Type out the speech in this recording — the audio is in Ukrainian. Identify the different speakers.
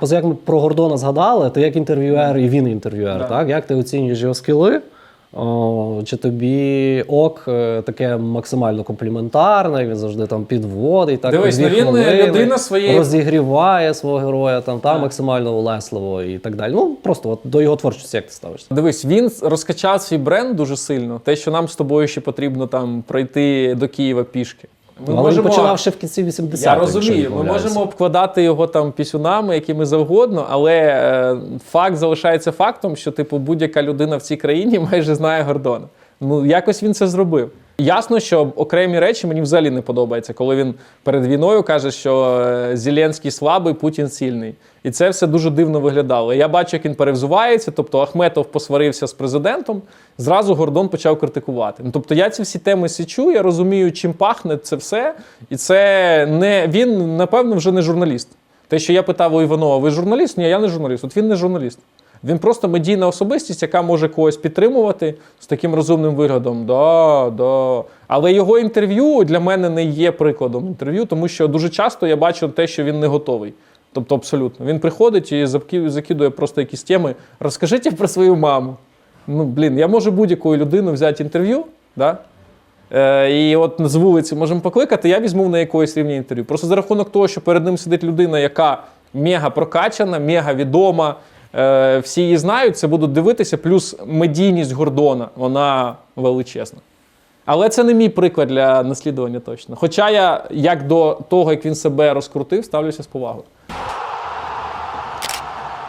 Speaker 1: Поза як ми про Гордона згадали, ти як інтерв'юер і він інтерв'юер,
Speaker 2: Да.
Speaker 1: так? Як ти оцінюєш його скіли? О, чи тобі ок е, таке максимально компліментарне, він завжди там підводить, так
Speaker 2: Дивись, ну він
Speaker 1: хвилини,
Speaker 2: людина своєї-
Speaker 1: розігріває свого героя, там та
Speaker 2: Так.
Speaker 1: максимально улесливо і так далі. Ну просто от до його творчості як ти ставишся?
Speaker 2: Дивись, він розкачав свій бренд дуже сильно. Те, що нам з тобою ще потрібно там пройти до Києва пішки. Ми
Speaker 1: Але він починав ще в кінці 80-х.
Speaker 2: Я розумію, ми можемо обкладати його там пісюнами, якими завгодно, але е, факт залишається фактом, що типу будь-яка людина в цій країні майже знає Гордона. Ну якось він це зробив. Ясно, що окремі речі мені взагалі не подобаються, коли він перед війною каже, що е, Зеленський слабий, Путін сильний. І це все дуже дивно виглядало. Я бачу, як він перевзувається. Тобто Ахметов посварився з президентом, зразу Гордон почав критикувати. Ну тобто я ці всі теми січу, я розумію, чим пахне це все. І це не він, напевно, вже не журналіст. Те, що я питав у Іванова, ви журналіст? Ні, я не журналіст. От він не журналіст. Він просто медійна особистість, яка може когось підтримувати з таким розумним виглядом. Да, да. Але його інтерв'ю для мене не є прикладом інтерв'ю, тому що дуже часто я бачу те, що він не готовий. Тобто, абсолютно. Він приходить і закидує просто якісь теми. Розкажіть про свою маму. Ну, блін, я можу будь-якою людиною взяти інтерв'ю, да? Е, і от з вулиці можемо покликати, я візьму на якоїсь рівні інтерв'ю. Просто за рахунок того, що перед ним сидить людина, яка мега прокачана, мега відома, всі її знають, це будуть дивитися, плюс медійність Гордона, вона величезна. Але це не мій приклад для наслідування точно. Хоча я, як до того, як він себе розкрутив, ставлюся з повагою.